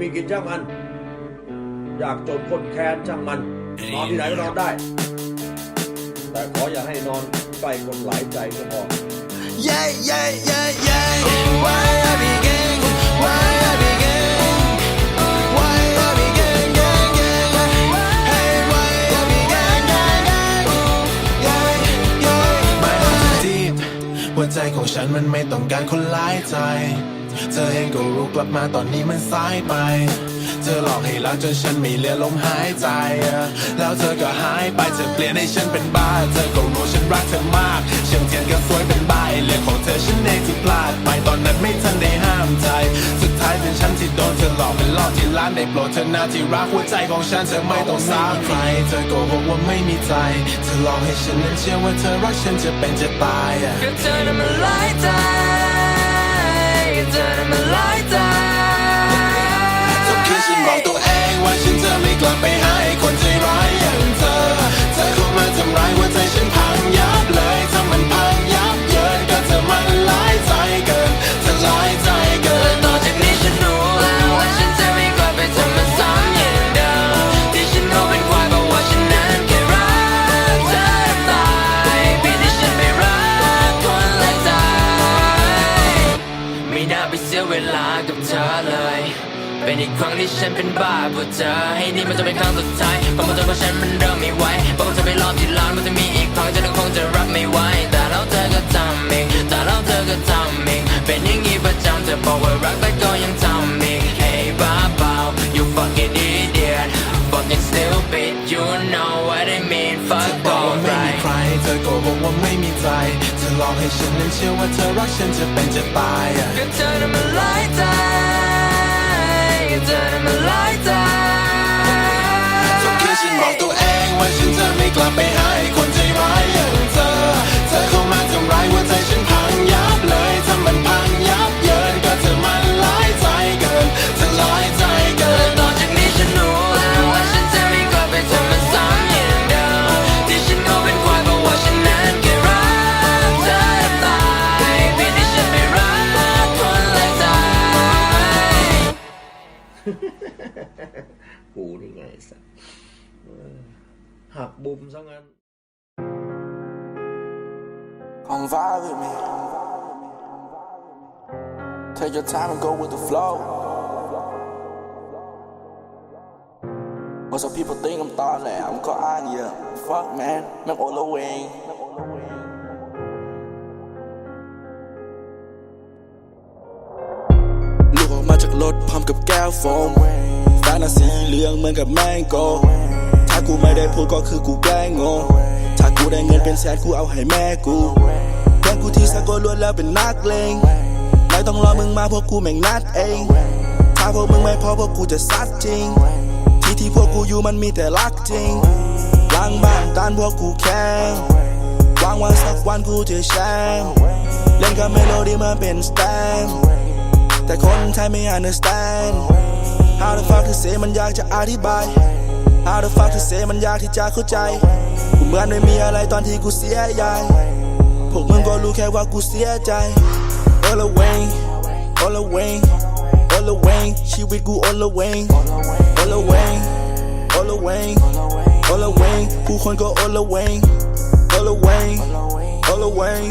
ช่างมัน อยากจนคนแค้นช่างมัน นอนที่ไหนก็นอนได้ แต่ขออย่าให้นอนใกล้คนหลายใจก็พอ Yeah, yeah, yeah, yeah. Why I begin? Why I begin? Why I begin? Yeah, yeah. Hey, why I begin? Yeah, yeah. Yeah, yeah. ไม่ต้องจะจีบหัวใจของฉันมันไม่ต้องการคนหลายใจ เธอเองก็รู้กลับมาตอนนี้มันสายไป เธอหลอกให้รักจนฉันไม่เหลือลมหายใจ แล้วเธอก็หายไปเธอเปลี่ยนให้ฉันเป็นบ้า เธอก็รู้ฉันรักเธอมากเชื่อมเทียนก็สวยเป็นบ้าเรื่องของเธอฉันเองที่พลาดไปตอนนั้นไม่ทันได้ห้ามใจ สุดท้ายเป็นฉันที่โดนเธอหลอกเป็นลอกที่ร้านได้โปรดเธอหน้าที่รักหัวใจของฉันเธอไม่ต้องสามใครเธอโกหกว่าไม่มีใจ เธอหลอกให้ฉันนั้นเชื่อว่าเธอรักฉันจะเป็นจะตายก็เธอน่ะมันลายใจ เธอน่ะมันหลายใจทุกคืนฉันบอกตัวเองว่าฉันจะไม่กลับไปหาไอ้คนใเป็นอีกครั้งที่ฉันเป็นบ้าเพราะเธอให้นี่มันจะเป็นครั้งสุดท้ายเพราะมันจนว่าฉันมันเริ่มไม่ไหวบอกว่าจะไปรอบที่ร้านมันจะมีอีกครั้งฉันคงจะรับไม่ไหวแต่แล้วเธอก็ทำอีกแต่แล้วเธอก็ทำอีกเป็นอย่างงี้ประจำเธอบอกว่ารักแต่ก็ยังทำอีก Hey บ้าเปล่า you fucking idiot fucking stupid you know what I mean เธ fuck อบอกว่า all ไม่มี right ใครเธอโกหกว่าไม่มีใจเธอหลอกให้ฉันนั้นเชื่อว่าเธอรักฉันจะเป็นจะตายอะก็เธอน่ะมันหลายใจก็ เธอน่ะมันหลายใจทุกคืนฉันบอกตัวเองว่าฉันจะไม่กลับไปหาไอ้คน กูนี่ไงไอ้สัสเออหักบุมซะงั้น Come vibe with me. Take your time and go with the flow. What some people think I'm thought that I'm caught on ya. Fuck man, I'm all the way. จากรถพร้อมกับแก้วโฟมแฟนน่ะสีเหลืองเหมือนกับแมงโก ถ้ากูไม่ได้พูดก็คือกูแกล้งงงถ้ากูได้เงินเป็นแสนกูเอาให้แม่กูเพื่อนกูที่สกลล้วนแล้วเป็นนักเลงไม่ต้องรอมึงมาพวกกูแม่งนัดเอง ถ้าพวกมึงไม่พอพวกกูจะซัดจริง ที่ที่พวกกูอยู่มันมีแต่รักจริงล้างบ้านตานพวกกูแข่งวังว่าสักวันกูจะแชมป์เล่นกับเมโลดี้มันเป็นสแตม แต่คนไทยไม่ understand How the fuck to say มันยากจะอธิบาย How the fuck to say มันยากที่จะเข้าใจ กูเหมือนไม่มีอะไรตอนที่กูเสียใหญ่พวกมึงก็รู้แค่ว่ากูเสียใจ All the way All the way All the way ชีวิตกู all the way All the way All the way All the way ผู้คนก็ all the way All the way All the way